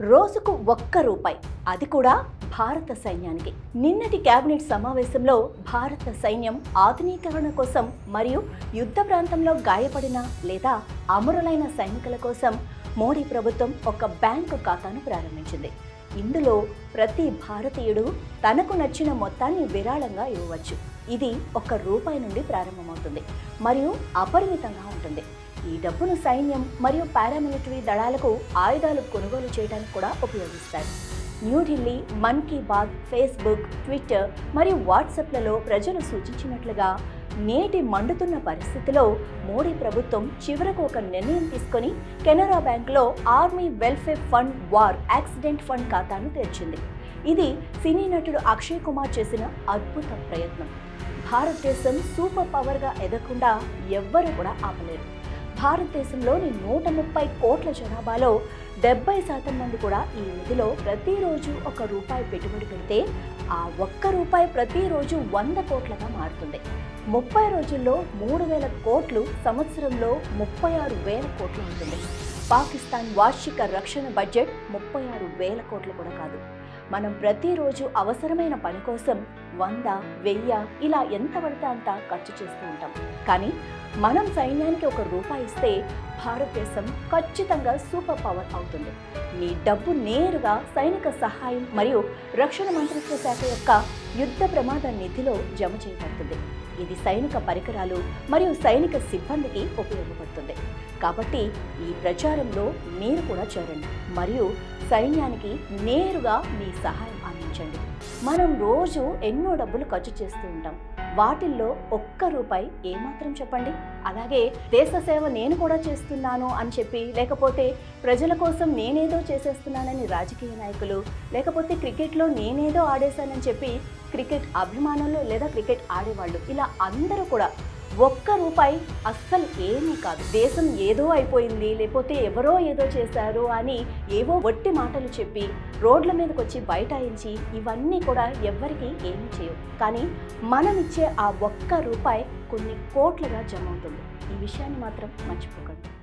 రోజుకు ఒక్క రూపాయి. అది కూడా భారత సైన్యానికి. నిన్నటి కేబినెట్ సమావేశంలో భారత సైన్యం ఆధునీకరణ కోసం మరియు యుద్ధ ప్రాంతంలో గాయపడిన లేదా అమరులైన సైనికుల కోసం మోడీ ప్రభుత్వం ఒక బ్యాంకు ఖాతాను ప్రారంభించింది. ఇందులో ప్రతి భారతీయుడు తనకు నచ్చిన మొత్తాన్ని విరాళంగా ఇవ్వవచ్చు. ఇది ఒక రూపాయి నుండి ప్రారంభమవుతుంది. మరియు అపరిమితంగా ఉంటుంది. ఈ డబ్బును సైన్యం మరియు పారామిలిటరీ దళాలకు ఆయుధాలు కొనుగోలు చేయడానికి కూడా ఉపయోగిస్తారు. న్యూఢిల్లీ మన్ కీ బాత్ ఫేస్బుక్ ట్విట్టర్ మరియు వాట్సాప్లలో ప్రజలు సూచించినట్లుగా నేటి మండుతున్న పరిస్థితిలో మోడీ ప్రభుత్వం చివరకు ఒక నిర్ణయం తీసుకొని కెనరా బ్యాంక్లో army welfare fund war accident fund ఖాతాను తెరిచింది. ఇది సినీ నటుడు అక్షయ్ కుమార్ చేసిన అద్భుత ప్రయత్నం. భారతదేశం సూపర్ పవర్గా ఎదగకుండా ఎవ్వరూ కూడా ఆపలేరు. భారతదేశంలోని నూట ముప్పై కోట్ల జనాభాలో డెబ్బై శాతం మంది కూడా ఈ నిధిలో ప్రతిరోజు ఒక రూపాయి పెట్టుబడి పెడితే ఆ ఒక్క రూపాయి ప్రతిరోజు వంద కోట్లగా మారుతుంది. ముప్పై రోజుల్లో మూడు వేల కోట్లు సంవత్సరంలో ముప్పై ఆరు వేల కోట్లు ఉంటుంది. పాకిస్తాన్ వార్షిక రక్షణ బడ్జెట్ ముప్పై ఆరు వేల కోట్లు కూడా కాదు. మనం ప్రతిరోజు అవసరమైన పని కోసం వంద వెయ్య ఇలా ఎంత పడితే అంత ఖర్చు చేస్తూ ఉంటాం. కానీ మనం సైన్యానికి ఒక రూపాయి ఇస్తే భారతదేశం ఖచ్చితంగా సూపర్ పవర్ అవుతుంది. మీ డబ్బు నేరుగా సైనిక సహాయం మరియు రక్షణ మంత్రిత్వ శాఖ యొక్క యుద్ధ ప్రమాద నిధిలో జమ చేయబడుతుంది. ఇది సైనిక పరికరాలు మరియు సైనిక సిబ్బందికి ఉపయోగపడుతుంది. కాబట్టి ఈ ప్రచారంలో మీరు కూడా చేరండి మరియు సైన్యానికి నేరుగా మీ సహాయం అందించండి మనం రోజు ఎన్నో డబ్బులు ఖర్చు చేస్తూ ఉంటాం. వాటిల్లో ఒక్క రూపాయి ఏమాత్రం చెప్పండి. అలాగే దేశ సేవ నేను కూడా చేస్తున్నాను అని చెప్పి లేకపోతే ప్రజల కోసం నేనేదో చేసేస్తున్నానని రాజకీయ నాయకులు లేకపోతే క్రికెట్లో నేనేదో ఆడేశానని చెప్పి క్రికెట్ అభిమానులు లేదా క్రికెట్ ఆడేవాళ్ళు ఇలా అందరూ కూడా ఒక్క రూపాయి అస్సలు ఏమీ కాదు. దేశం ఏదో అయిపోయింది లేకపోతే ఎవరో ఏదో చేశారు అని ఏవో వట్టి మాటలు చెప్పి రోడ్ల మీదకి వచ్చి బైఠాయించి ఇవన్నీ కూడా ఎవ్వరికీ ఏమీ చేయవు. కానీ మనం ఇచ్చే ఆ ఒక్క రూపాయి కొన్ని కోట్లుగా జమ అవుతుంది. ఈ విషయాన్ని మాత్రం మర్చిపోకండి.